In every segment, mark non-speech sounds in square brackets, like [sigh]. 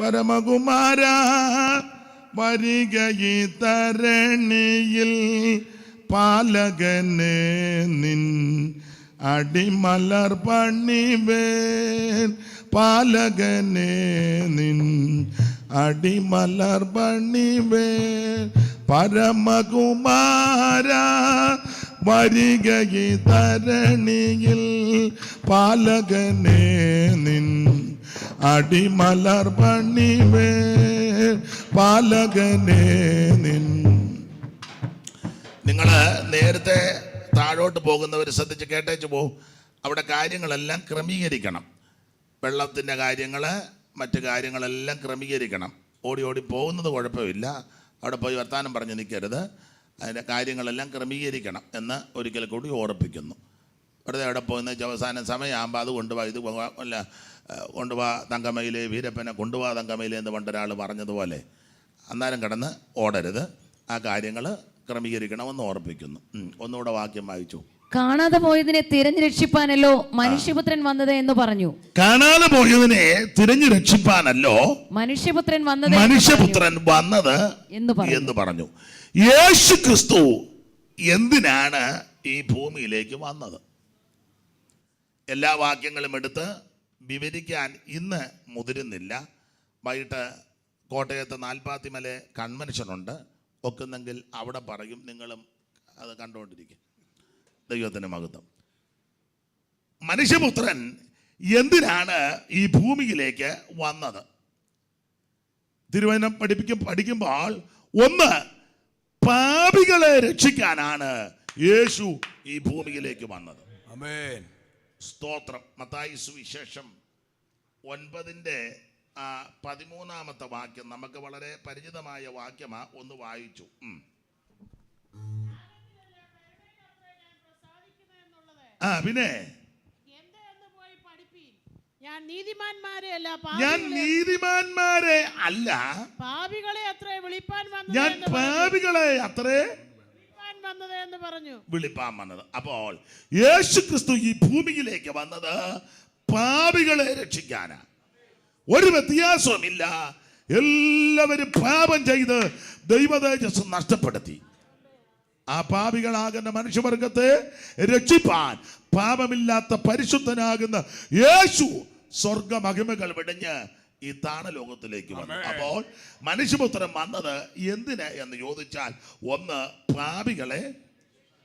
പരമകുമാര വരികയി തരണിയിൽ പാലകനെ നിൻ അടിമലർ പണിവേൻ. പാലകനെ നിൻ അടിമലർ പണിവേൻ. പരമകുമാര വരികയി തരണിയിൽ പാലകനെ അടിമലർ പണിവേ പാലകനെ നിൻ. നിങ്ങൾ നേരത്തെ താഴോട്ട് പോകുന്നവർ ശ്രദ്ധിച്ച് കേട്ടേച്ച് പോകും അവിടെ കാര്യങ്ങളെല്ലാം ക്രമീകരിക്കണം. വെള്ളത്തിന്റെ കാര്യങ്ങൾ മറ്റു കാര്യങ്ങളെല്ലാം ക്രമീകരിക്കണം. ഓടി ഓടി പോകുന്നത് കുഴപ്പമില്ല. അവിടെ പോയി വർത്താനം പറഞ്ഞ് നിൽക്കരുത് അതിന്റെ കാര്യങ്ങളെല്ലാം ക്രമീകരിക്കണം എന്ന് ഒരിക്കൽ കൂടി ഓർപ്പിക്കുന്നു. വെറുതെ അവിടെ പോകുന്ന അവസാന സമയമാകുമ്പോൾ അത് കൊണ്ടുപോവാ ഇത് അല്ല കൊണ്ടുപോ കൊണ്ടുപോവാ തങ്കമയിലെ വീരപ്പനെ കൊണ്ടുപോവാ തങ്കമയിലെ എന്ന് പണ്ടൊരാൾ പറഞ്ഞതുപോലെ. അന്നേരം കിടന്ന് ഓടരുത്. ആ കാര്യങ്ങൾ ക്രമീകരിക്കണമെന്ന് ഓർപ്പിക്കുന്നു. ഒന്നുകൂടെ വാക്യം വായിച്ചു. കാണാതെ പോയതിനെ തിരഞ്ഞു രക്ഷിപ്പാനല്ലോ മനുഷ്യപുത്രൻ വന്നത് എന്ന് പറഞ്ഞു. കാണാതെ പോയതിനെ തിരഞ്ഞു രക്ഷിപ്പാനല്ലോ മനുഷ്യപുത്രൻ വന്നത് മനുഷ്യപുത്രൻ വന്നത് എന്ന് പറഞ്ഞു. യേശു ക്രിസ്തു എന്തിനാണ് ഈ ഭൂമിയിലേക്ക് വന്നത്? എല്ലാ വാക്യങ്ങളും എടുത്ത് വിവരിക്കാൻ ഇന്ന് മുതിരുന്നില്ല. വൈകിട്ട് കോട്ടയത്ത് നാൽപ്പാത്തിമല കൺവെൻഷനുണ്ട്. ഒക്കുന്നെങ്കിൽ അവിടെ പറയും. നിങ്ങളും അത് കണ്ടുകൊണ്ടിരിക്കും. ദൈവത്തിന് മഹത്വം. മനുഷ്യപുത്രൻ എന്തിനാണ് ഈ ഭൂമിയിലേക്ക് വന്നത്? തിരുവനന്തപുരം പഠിപ്പിക്കും പഠിക്കുമ്പോൾ ഒന്ന് പാപികളെ രക്ഷിക്കാനാണ് യേശു ഈ ഭൂമിയിലേക്ക് വന്നത്. അമേൻ സ്തോത്രം. മത്തായി സുവിശേഷം ഒൻപതിന്റെ പതിമൂന്നാമത്തെ വാക്യം. നമുക്ക് വളരെ പരിചിതമായ വാക്യമാ ഒന്ന് വായിച്ചു. ആ പിന്നെ? ഞാൻ നീതിമാന്മാരെ അല്ല ഞാൻ നീതിമാന്മാരെ അല്ല. പാപികളെ അത്രേ വിളിപ്പാൻ ഞാൻ പാപികളെ അത്രേ വന്നത് എന്ന് പറഞ്ഞു. വിളിപ്പാൻ വന്നത്. അപ്പോൾ യേശു ക്രിസ്തു ഈ ഭൂമിയിലേക്ക് വന്നത് പാപികളെ രക്ഷിക്കാനാ. ഒരു വ്യത്യാസവുമില്ല. എല്ലാവരും പാപം ചെയ്ത് ദൈവതേജസ് നഷ്ടപ്പെടുത്തി. ആ പാപികളാകുന്ന മനുഷ്യവർഗത്തെ രക്ഷിപ്പാൻ പാപമില്ലാത്ത പരിശുദ്ധനാകുന്ന യേശു സ്വർഗമഹിമകൾ വിടിഞ്ഞ് ഈ താണലോകത്തിലേക്ക് വന്നത് അപ്പോൾ മനുഷ്യപുത്രൻ വന്നത് എന്തിന് എന്ന് ചോദിച്ചാൽ ഒന്ന് പാപികളെ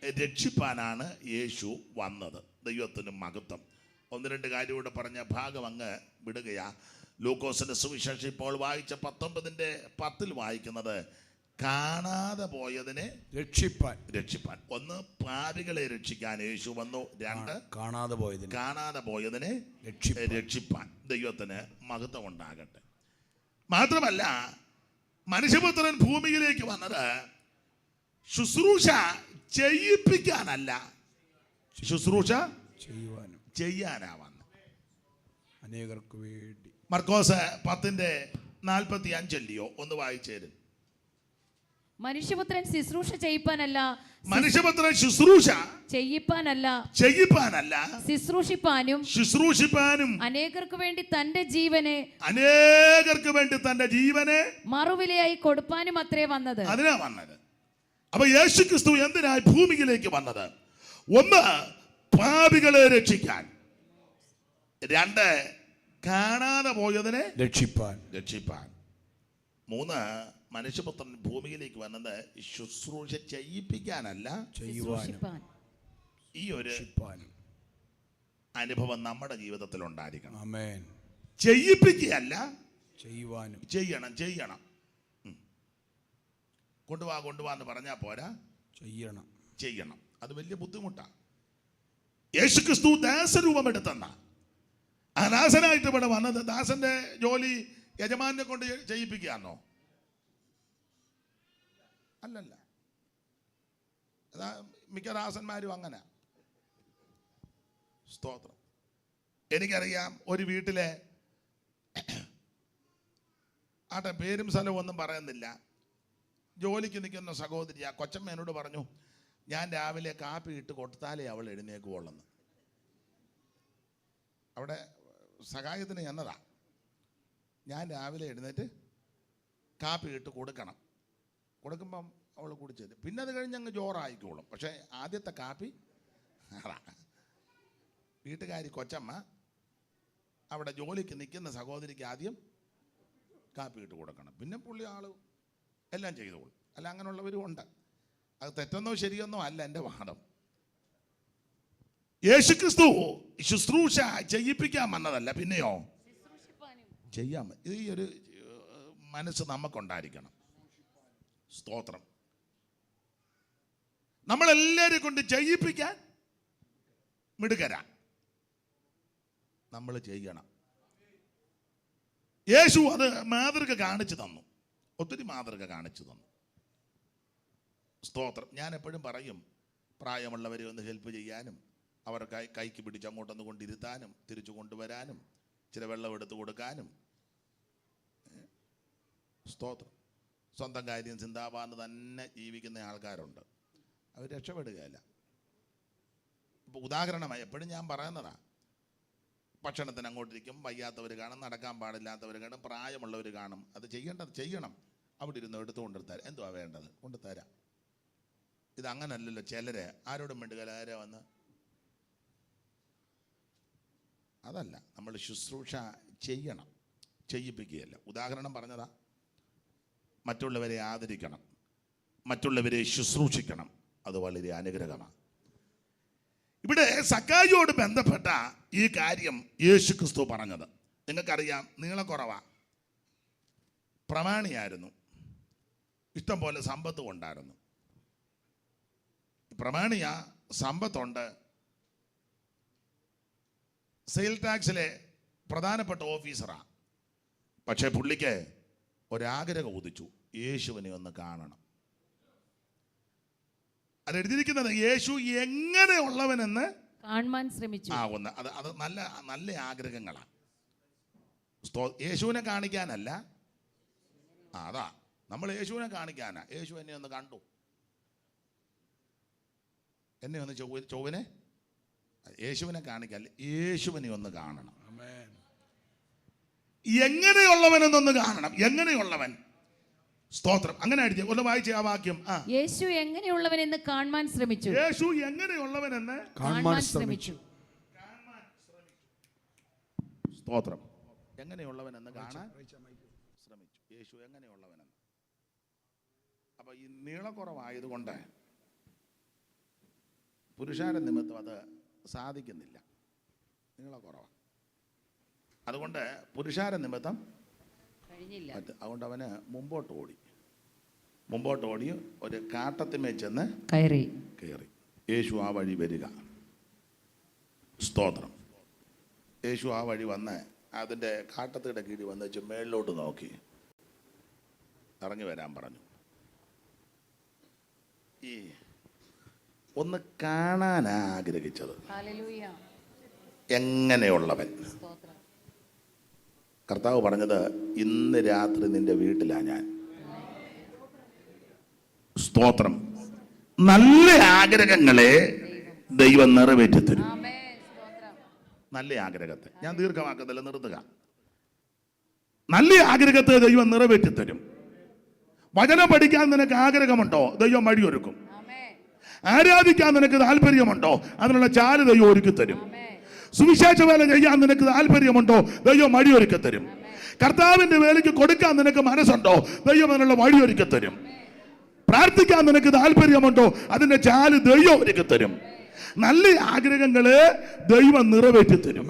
രക്ഷിപ്പാനാണ് യേശു വന്നത്. ദൈവത്തിന് മഹത്വം. ഒന്ന് രണ്ട് കാര്യം കൂടെ പറഞ്ഞ ഭാഗം അങ്ങ് വിടുകയാ. ലൂക്കോസിന്റെ സുവിശേഷം ഇപ്പോൾ വായിച്ച പത്തൊമ്പതിന്റെ പത്തിൽ വായിക്കുന്നത് കാണാതെ പോയതിനെ രക്ഷിപ്പാൻ. രക്ഷിപ്പാൻ. ഒന്ന് പാപികളെ രക്ഷിക്കാൻ യേശു വന്നു. രണ്ട് കാണാതെ പോയതിന് കാണാതെ പോയതിനെ രക്ഷിപ്പാൻ. ദൈവത്തിന് മഹത്വം ഉണ്ടാകട്ടെ മാത്രമല്ല മനുഷ്യപുത്രൻ ഭൂമിയിലേക്ക് വന്നത് ശുശ്രൂഷ ചെയ്യിപ്പിക്കാനല്ല. ശുശ്രൂഷ ചെയ്യുവാനും ചെയ്യാനാ വന്നത് അനേകർക്ക് വേണ്ടി. മർക്കോസ് പത്തിന്റെ നാൽപ്പത്തി അഞ്ചല്ലിയോ ഒന്ന് വായിച്ചേരും. മനുഷ്യപുത്രൻ ശുശ്രൂഷ ചെയ്യിപ്പാനല്ല മനുഷ്യപുത്രൻ ശുശ്രൂഷ ചെയ്യിപ്പാനല്ല ചെയ്യിപ്പാനല്ല ശുശ്രൂഷിപ്പാനും ശുശ്രൂഷിപ്പാനും അനേകർക്ക് വേണ്ടി തന്റെ ജീവനെ അനേകർക്ക് വേണ്ടി തന്റെ ജീവനെ മറുവിലയായി കൊടുപ്പാനും അത്രേ വന്നത്. അതിനാ വന്നത്. അപ്പൊ യേശു ക്രിസ്തു എന്തിനായി ഭൂമിയിലേക്ക് വന്നത്? ഒന്ന് പാപികളെ രക്ഷിക്കാൻ. രണ്ട് കാണാതെ പോയതിനെ രക്ഷിപ്പാൻ. രക്ഷിപ്പാൻ. മൂന്ന് മനുഷ്യപുത്രൻ ഭൂമിയിലേക്ക് വന്നത് ശുശ്രൂഷ ചെയ്യിപ്പിക്കാനല്ല. ചെയ്യുവാനും ഈ ഒരു അനുഭവം നമ്മുടെ ജീവിതത്തിൽ ഉണ്ടായിരിക്കണം. ആമേൻ. ചെയ്യിപ്പിക്കുകയല്ല. ചെയ്യുവാനും. ചെയ്യണം ചെയ്യണം. കൊണ്ടുവാ കൊണ്ടുവാ എന്ന് പറഞ്ഞാൽ പോരാ. ചെയ്യണം. ചെയ്യണം. അത് വലിയ ബുദ്ധിമുട്ടാണ് യേശു ക്രിസ്തു ദാസരൂപം എടുത്തെന്ന ആ ദാസനായിട്ട് ഇവിടെ വന്നത് ദാസന്റെ ജോലി യജമാനെ കൊണ്ട് ചെയ്യിപ്പിക്കുകയാണോ അല്ലല്ല. അതാ മിക്ക ദാസന്മാരും അങ്ങനെ. സ്തോത്രം. എനിക്കറിയാം ഒരു വീട്ടിലെ [clears throat] ആട്ടെ പേരും സ്ഥലവും ഒന്നും പറയുന്നില്ല. ജോലിക്ക് നിൽക്കുന്ന സഹോദരി ആ കൊച്ചമ്മ എന്നോട് പറഞ്ഞു ഞാൻ രാവിലെ കാപ്പി ഇട്ട് കൊടുത്താലേ അവൾ എഴുന്നേക്കുവുള്ളെന്ന് അവിടെ സഹായത്തിന് എന്നതാ ഞാൻ രാവിലെ എഴുന്നേറ്റ് കാപ്പി ഇട്ട് കൊടുക്കണം. കൊടുക്കുമ്പം അവൾ കുടിച്ചത് പിന്നെ അത് കഴിഞ്ഞ് അങ്ങ് ജോറായിക്കോളും. പക്ഷേ ആദ്യത്തെ കാപ്പി അതാ. വീട്ടുകാരി കൊച്ചമ്മ അവിടെ ജോലിക്ക് നിൽക്കുന്ന സഹോദരിക്ക് ആദ്യം കാപ്പി ഇട്ട് കൊടുക്കണം. പിന്നെ പുള്ളി ആൾ എല്ലാം ചെയ്തോളും. അല്ല അങ്ങനെയുള്ളവരും ഉണ്ട്. അത് തെറ്റെന്നോ ശരിയെന്നോ അല്ല എന്റെ വാദം. യേശുക്രിസ്തു ശുശ്രൂഷ ചെയ്യിപ്പിക്കാൻ വന്നതല്ല പിന്നെയോ? ചെയ്യാൻ ഈ ഒരു മനസ്സ് നമുക്കുണ്ടായിരിക്കണം. സ്തോത്രം. നമ്മളെല്ലാവരെയും കൊണ്ട് ചെയ്യിപ്പിക്കാൻ മിടുകര നമ്മൾ ചെയ്യണം യേശു അത് മാതൃക കാണിച്ചു തന്നു. ഒത്തിരി മാതൃക കാണിച്ചു തന്നു. സ്തോത്രം. ഞാൻ എപ്പോഴും പറയും പ്രായമുള്ളവരെ ഒന്ന് ഹെൽപ്പ് ചെയ്യാനും അവരെ കൈ കൈക്ക് പിടിച്ച് അങ്ങോട്ടൊന്ന് കൊണ്ടിരുത്താനും തിരിച്ചു കൊണ്ടുവരാനും ചില വെള്ളം എടുത്തു കൊടുക്കാനും. സ്തോത്രം. സ്വന്തം കാര്യം ചിന്താപാന്ന് തന്നെ ജീവിക്കുന്ന ആൾക്കാരുണ്ട്. അവർ രക്ഷപ്പെടുകയില്ല. ഇപ്പോൾ ഉദാഹരണമായി എപ്പോഴും ഞാൻ പറയുന്നതാണ് ഭക്ഷണത്തിന് അങ്ങോട്ടിരിക്കും വയ്യാത്തവർ കാണും നടക്കാൻ പാടില്ലാത്തവർ കാണും പ്രായമുള്ളവർ കാണും. അത് ചെയ്യേണ്ടത് ചെയ്യണം. അവിടെ ഇരുന്ന് എടുത്തു കൊണ്ടുതരാം എന്തുവാ വേണ്ടത്? കൊണ്ടുതരാം ഇത് ചിലരെ. ആരോടും വേണ്ടുകല ആരെ വന്ന്? അതല്ല. നമ്മൾ ശുശ്രൂഷ ചെയ്യണം. ചെയ്യിപ്പിക്കുകയല്ല. ഉദാഹരണം പറഞ്ഞതാ. മറ്റുള്ളവരെ ആദരിക്കണം. മറ്റുള്ളവരെ ശുശ്രൂഷിക്കണം. അത് വളരെ അനുഗ്രഹമാണ്. ഇവിടെ സക്കായിയോട് ബന്ധപ്പെട്ട ഈ കാര്യം യേശു ക്രിസ്തു പറഞ്ഞത്. നിങ്ങൾക്കറിയാം നീളക്കുറവാ. പ്രമാണിയായിരുന്നു. ഇഷ്ടം പോലെ സമ്പത്തും ഉണ്ടായിരുന്നു പ്രമാണിയ സമ്പത്തുണ്ട്. സെയിൽ ടാക്സിലെ പ്രധാനപ്പെട്ട ഓഫീസറാണ് പക്ഷേ പുള്ളിക്ക് ഒരാഗ്രഹം ഉദിച്ചു. യേശുവിനെ ഒന്ന് കാണണം. അത് എഴുതിയിരിക്കുന്നത് യേശു എങ്ങനെയുള്ളവനെന്ന് കാണുവാൻ ശ്രമിച്ചു. ആ ഒന്ന് അത് അത് നല്ല നല്ല ആഗ്രഹങ്ങളാണ് യേശുവിനെ കാണിക്കാനല്ല. ആ അതാ. നമ്മൾ യേശുവിനെ കാണിക്കാനാ. യേശു എന്നെ ഒന്ന് കണ്ടു. എന്നെ ഒന്ന് ചൊവ്വ ചൊവ്വനെ? യേശുവിനെ കാണിക്കാൻ യേശുവിനെ ഒന്ന് കാണണം. ആമേൻ. എങ്ങനെയുള്ളവനെന്നൊന്ന് കാണണം. എങ്ങനെയുള്ളവൻ? സ്തോത്രം. അങ്ങനെ അടിച്ചു ഒന്ന് വായിച്ച ആ വാക്യം. ആ. യേശു എങ്ങനെയുള്ളവനെന്ന് കാണാൻ ശ്രമിച്ചു. യേശു എങ്ങനെയുള്ളവൻ എന്ന് കാണാൻ ശ്രമിച്ചു. സ്തോത്രം. എങ്ങനെയുള്ളവൻ എന്ന് കാണാൻ ശ്രമിച്ചു. യേശു എങ്ങനെയുള്ളവനെന്ന്. അപ്പൊ ഈ നീളക്കുറവായതുകൊണ്ട് പുരുഷാര നിമിത്തം അത് സാധിക്കുന്നില്ല. നീളക്കുറവാണ് അതുകൊണ്ട് പുരുഷാര നിമിത്തം കഴിഞ്ഞില്ല. അതുകൊണ്ട് അവന് മുമ്പോട്ട് ഓടി. മുമ്പോട്ട് ഓടി ഒരു കാട്ടത്തിമേ ചെന്ന് കയറി. കയറി. യേശു ആ വഴി വരിക. സ്തോത്രം. യേശു ആ വഴി വന്ന് അതിന്റെ കാട്ടത്തിന്റെ കീഴിൽ വന്ന് വെച്ച് മേളിലോട്ട് നോക്കി. ഇറങ്ങി വരാൻ പറഞ്ഞു. ഈ ഒന്ന് കാണാൻ ആഗ്രഹിച്ചത് എങ്ങനെയുള്ളവൻ? കർത്താവ് പറഞ്ഞത് ഇന്ന് രാത്രി നിന്റെ വീട്ടിലാണ് ഞാൻ. സ്തോത്രം. നല്ല ആഗ്രഹങ്ങളെ ദൈവം നിറവേറ്റി തരും നല്ല ആഗ്രഹത്തെ. ഞാൻ ദീർഘമാക്കുന്നില്ല നിർത്തുക. നല്ല ആഗ്രഹത്തെ ദൈവം നിറവേറ്റി തരും വചനം പഠിക്കാൻ നിനക്ക് ആഗ്രഹമുണ്ടോ? ദൈവം വഴിയൊരുക്കും. ആരാധിക്കാൻ നിനക്ക് താല്പര്യമുണ്ടോ? അതിനുള്ള ചാൽ ദൈവം ഒരുക്കി തരും സുവിശേഷ വേല ചെയ്യാൻ നിനക്ക് താല്പര്യമുണ്ടോ? ദൈവം വഴിയൊരുക്കി തരും. കർത്താവിന്റെ വേലയ്ക്ക് കൊടുക്കാൻ നിനക്ക് മനസ്സുണ്ടോ? ദൈവം അതിനുള്ള വഴിയൊരുക്കി തരും. പ്രാർത്ഥിക്കാൻ നിനക്ക് താല്പര്യമുണ്ടോ? അതിന്റെ ചാൽ ദൈവം ഒരുക്കി തരും. നല്ല ആഗ്രഹങ്ങൾ ദൈവം നിറവേറ്റി തരും.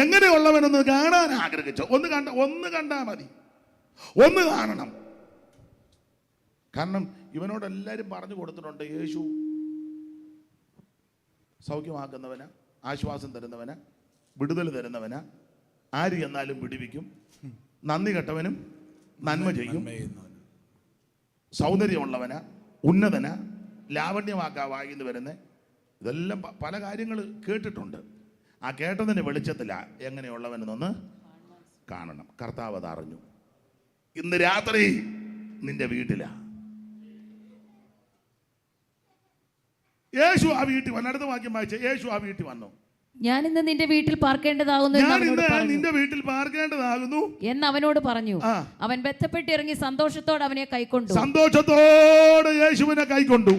എങ്ങനെയുള്ളവനൊന്ന് കാണാൻ ആഗ്രഹിച്ചു? ഒന്ന് കണ്ട ഒന്ന് കണ്ടാ മതി. ഒന്ന് കാണണം. കാരണം ഇവനോട് എല്ലാവരും പറഞ്ഞു കൊടുത്തിട്ടുണ്ട് യേശു സൗഖ്യമാക്കുന്നവന് ആശ്വാസം തരുന്നവന് വിടുതൽ തരുന്നവന് ആര് എന്നാലും വിടിവിക്കും. നന്ദി കെട്ടവനും നന്മ ചെയ്യും. സൗന്ദര്യമുള്ളവന് ഉന്നതന് ലാവണ്യമാക്കാവായിന്ന് വരുന്ന ഇതെല്ലാം പല കാര്യങ്ങൾ കേട്ടിട്ടുണ്ട്. ആ കേട്ടതിന്റെ വെളിച്ചത്തില എങ്ങനെയുള്ളവനെന്നൊന്ന് കാണണം. കർത്താവ് അതറിഞ്ഞു. ഇന്ന് രാത്രി നിന്റെ വീട്ടിലാ. യേശു ആ വീട്ടിൽ വന്നു. അടുത്ത വാക്യം വായിച്ച. യേശു ആ വീട്ടിൽ വന്നു. ഞാൻ ഇന്ന് നിന്റെ വീട്ടിൽ പാർക്കേണ്ടതാകുന്നു ഞാൻ ഇന്ന് നിന്റെ വീട്ടിൽ പാർക്കേണ്ടതാകുന്നു. എന്ന് അവനോട് പറഞ്ഞു. അവൻ അവൻ ബന്ധപ്പെട്ടിറങ്ങി സന്തോഷത്തോടെ അവനെ കൈക്കൊണ്ടു. സന്തോഷത്തോടെ യേശുവിനെ കൈക്കൊണ്ടു.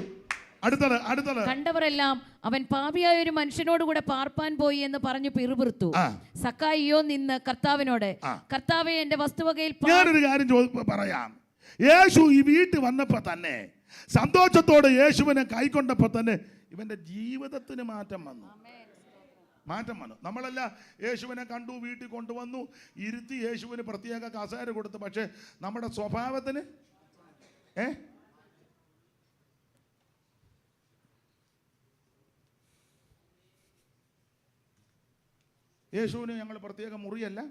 അടുത്തത് അടുത്തത്. കണ്ടവരെല്ലാം അവൻ പാപിയായ ഒരു മനുഷ്യനോട് കൂടെ പാർപ്പാൻ പോയി എന്ന് പറഞ്ഞു പിറുപിറുത്തു. സക്കായിയോ നിന്ന് കർത്താവിനോട്. കർത്താവെ എന്റെ വസ്തുവകയിൽ ഞാനൊരു കാര്യം പറയാം. യേശു ഈ വീട്ടിൽ വന്നപ്പോ തന്നെ സന്തോഷത്തോടെ യേശുവിനെ കൈക്കൊണ്ടപ്പോൾ തന്നെ ഇവന്റെ ജീവിതത്തിന് മാറ്റം വന്നു. മാറ്റം വന്നു. നമ്മളല്ല യേശുവിനെ കണ്ടു വീട്ടിൽ കൊണ്ടുവന്നു ഇരുത്തി യേശുവിന് പ്രത്യേക കസേര കൊടുത്തു. പക്ഷേ നമ്മുടെ സ്വഭാവത്തിന്? ഏ? യേശുവിന് ഞങ്ങൾ പ്രത്യേക മുറിയല്ല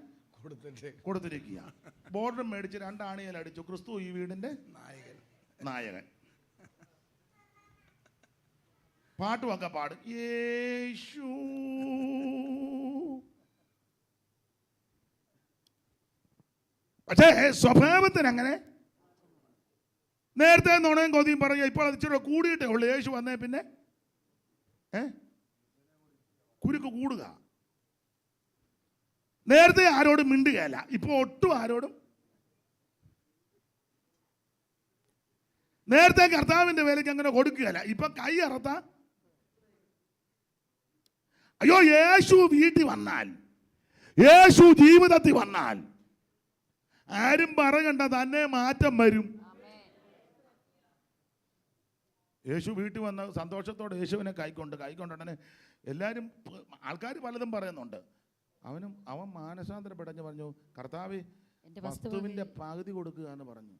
കൊടുത്തിരിക്കുക. ബോർഡർ മേടിച്ച് രണ്ടാണിയിൽ അടിച്ചു ക്രിസ്തു ഈ വീടിന്റെ നായകൻ. നായകൻ. പാട്ടുമൊക്കെ പാട്. യേശു. പക്ഷേ സ്വഭാവത്തിന് അങ്ങനെ നേരത്തെ നുണയും കൊതിയും പറയുക ഇപ്പോൾ അത് ഇച്ചിരി കൂടിയിട്ടേ ഉള്ളൂ. യേശു വന്നേ പിന്നെ ഏ? കുരുക്ക് കൂടുക. നേരത്തെ ആരോടും മിണ്ടുകയല്ല. ഇപ്പൊ ഒട്ടും ആരോടും. നേരത്തെ കർത്താവിന്റെ വേലയ്ക്ക് അങ്ങനെ കൊടുക്കുകയല്ല. ഇപ്പൊ കൈ അറത്ത അയ്യോ യേശു വീട്ടിൽ വന്നാൽ യേശു ജീവിതത്തിൽ വന്നാൽ ആരും പറയണ്ട തന്നെ മാറ്റം വരും. യേശു വീട്ടിൽ വന്ന സന്തോഷത്തോടെ യേശുവിനെ കൈക്കൊണ്ട് കൈക്കൊണ്ട് ഉടനെ എല്ലാവരും ആൾക്കാർ പലതും പറയുന്നുണ്ട്. അവനും അവൻ മാനസാന്തരപ്പെടഞ്ഞ് പറഞ്ഞു കർത്താവേ വസ്തുവിന്റെ വസ്തുവിന്റെ പകുതി കൊടുക്കുക എന്ന് പറഞ്ഞു.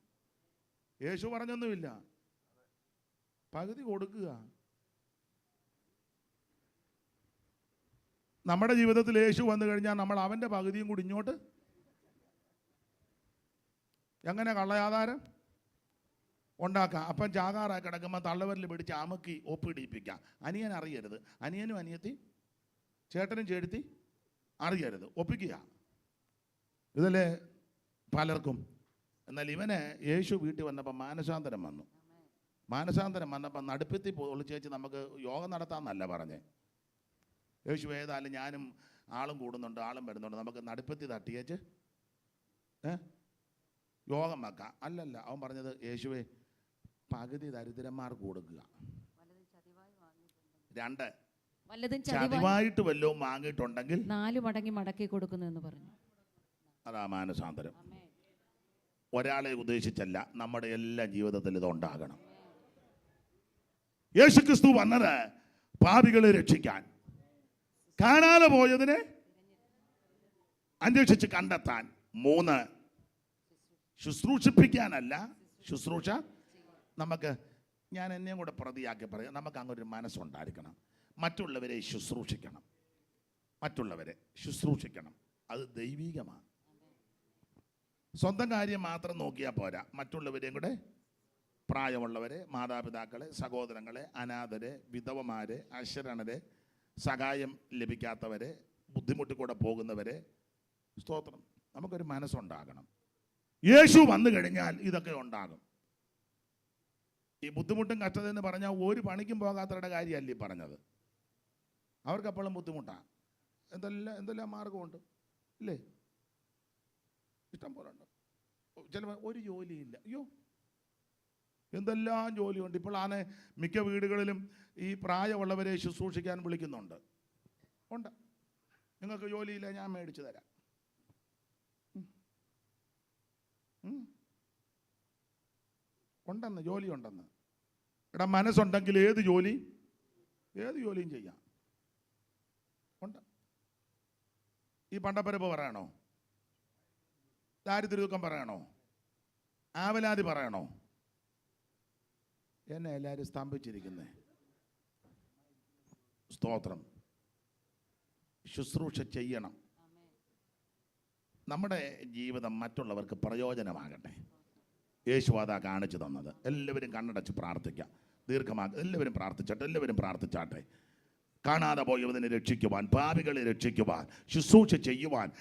യേശു പറഞ്ഞൊന്നുമില്ല. പകുതി കൊടുക്കുക. നമ്മുടെ ജീവിതത്തിൽ യേശു വന്നു കഴിഞ്ഞാൽ നമ്മൾ അവന്റെ പകുതിയും കൂടി ഇങ്ങോട്ട്. എങ്ങനെ കള്ളയാധാരം? ഉണ്ടാക്കാം. അപ്പം ചാകാറായി കിടക്കുമ്പോൾ തള്ളവരിൽ പിടിച്ച് അമുക്കി ഒപ്പിടിപ്പിക്കാം. അനിയൻ അറിയരുത്. അനിയനും അനിയത്തി ചേട്ടനും ചേടുത്തി അറിയരുത്. ഒപ്പിക്കുക. ഇതല്ലേ പലർക്കും. എന്നാൽ ഇവനെ യേശു വീട്ടിൽ വന്നപ്പോൾ മാനസാന്തരം വന്നു. മാനസാന്തരം വന്നപ്പോൾ നടുപ്പത്തി ഒളിച്ചേച്ച് നമുക്ക് യോഗം നടത്താമെന്നല്ല പറഞ്ഞേ. യേശു ഏതായാലും ഞാനും ആളും കൂടുന്നുണ്ട് ആളും വരുന്നുണ്ട്. നമുക്ക് നടുപ്പത്തി തട്ടിയേച്ച് ഏ? യോഗം വെക്കാം. അല്ലല്ല അവൻ പറഞ്ഞത് യേശുവേ പകുതി ദരിദ്രന്മാർക്ക് കൊടുക്കുക രണ്ട്. വല്ലതും ചതിവായി ചതിവായിട്ട് വല്ലതും വാങ്ങിയിട്ടുണ്ടെങ്കിൽ നാലു മടങ്ങി മടക്കി കൊടുക്കുന്നു എന്ന് പറഞ്ഞു. അതാ മാനസാന്തരം. ഒരാളെ ഉദ്ദേശിച്ചല്ല നമ്മുടെ എല്ലാ ജീവിതത്തിൽ ഇത് ഉണ്ടാകണം. യേശുക്രിസ്തു വന്നത് പാപികളെ രക്ഷിക്കാൻ. കാണാതെ പോയതിനെ അന്വേഷിച്ച് കണ്ടെത്താൻ. മൂന്ന് ശുശ്രൂഷിപ്പിക്കാനല്ല ശുശ്രൂഷ. നമുക്ക് ഞാൻ എന്നെയും കൂടെ പ്രതിയാക്കി പറയാം. നമുക്ക് അങ്ങനെ ഒരു മനസ്സുണ്ടായിരിക്കണം. മറ്റുള്ളവരെ ശുശ്രൂഷിക്കണം. മറ്റുള്ളവരെ ശുശ്രൂഷിക്കണം. അത് ദൈവികമാണ്. സ്വന്തം കാര്യം മാത്രം നോക്കിയാൽ പോരാ. മറ്റുള്ളവരെയും കൂടെ പ്രായമുള്ളവരെ മാതാപിതാക്കളെ സഹോദരങ്ങളെ അനാഥരെ വിധവമാരെ അശരണരെ സഹായം ലഭിക്കാത്തവരെ ബുദ്ധിമുട്ടിക്കൂടെ പോകുന്നവരെ സ്തോത്രം. നമുക്കൊരു മനസ്സുണ്ടാകണം. യേശു വന്നു കഴിഞ്ഞാൽ ഇതൊക്കെ ഉണ്ടാകും. ഈ ബുദ്ധിമുട്ടും കഷ്ടതയെന്ന് പറഞ്ഞാൽ ഒരു പണിക്കും പോകാത്തവരുടെ കാര്യമല്ല ഈ പറഞ്ഞത്. അവർക്ക് അപ്പോഴും ബുദ്ധിമുട്ടാണ് എന്തെല്ലാം എന്തെല്ലാം മാർഗമുണ്ട്? ഇല്ലേ? ഇഷ്ടം പോലെ ഉണ്ട്. ചില ഒരു ജോലിയില്ല. അയ്യോ എന്തെല്ലാം ജോലിയുണ്ട്? ഇപ്പോൾ ആനെ മിക്ക വീടുകളിലും ഈ പ്രായമുള്ളവരെ ശുശ്രൂഷിക്കാൻ വിളിക്കുന്നുണ്ട്. ഉണ്ട്. നിങ്ങൾക്ക് ജോലിയില്ല ഞാൻ മേടിച്ചു തരാം. ഉണ്ടെന്ന് ജോലി ഉണ്ടെന്ന് എടാ മനസ്സുണ്ടെങ്കിൽ ഏത് ജോലി? ഏത് ജോലിയും ചെയ്യാം. ഉണ്ട്. ഈ പണ്ടപ്പരപ്പ് പറയണോ? ദാരിദ്ര്യ പറയണോ? ആവലാതി പറയണോ? എന്നെ എല്ലാവരും സ്തംഭിച്ചിരിക്കുന്നത് സ്തോത്രം. ശുശ്രൂഷ ചെയ്യണം. നമ്മുടെ ജീവിതം മറ്റുള്ളവർക്ക് പ്രയോജനമാകട്ടെ. യേശു കാണിച്ചു തന്നത്. എല്ലാവരും കണ്ണടച്ച് പ്രാർത്ഥിക്കാം. ദീർഘമാക്കുക എല്ലാവരും പ്രാർത്ഥിച്ചാട്ടെ എല്ലാവരും പ്രാർത്ഥിച്ചാട്ടെ. കാണാതെ പോയവതിനെ രക്ഷിക്കുവാൻ പാപികളെ രക്ഷിക്കുവാൻ ശുശ്രൂഷ ചെയ്യുവാൻ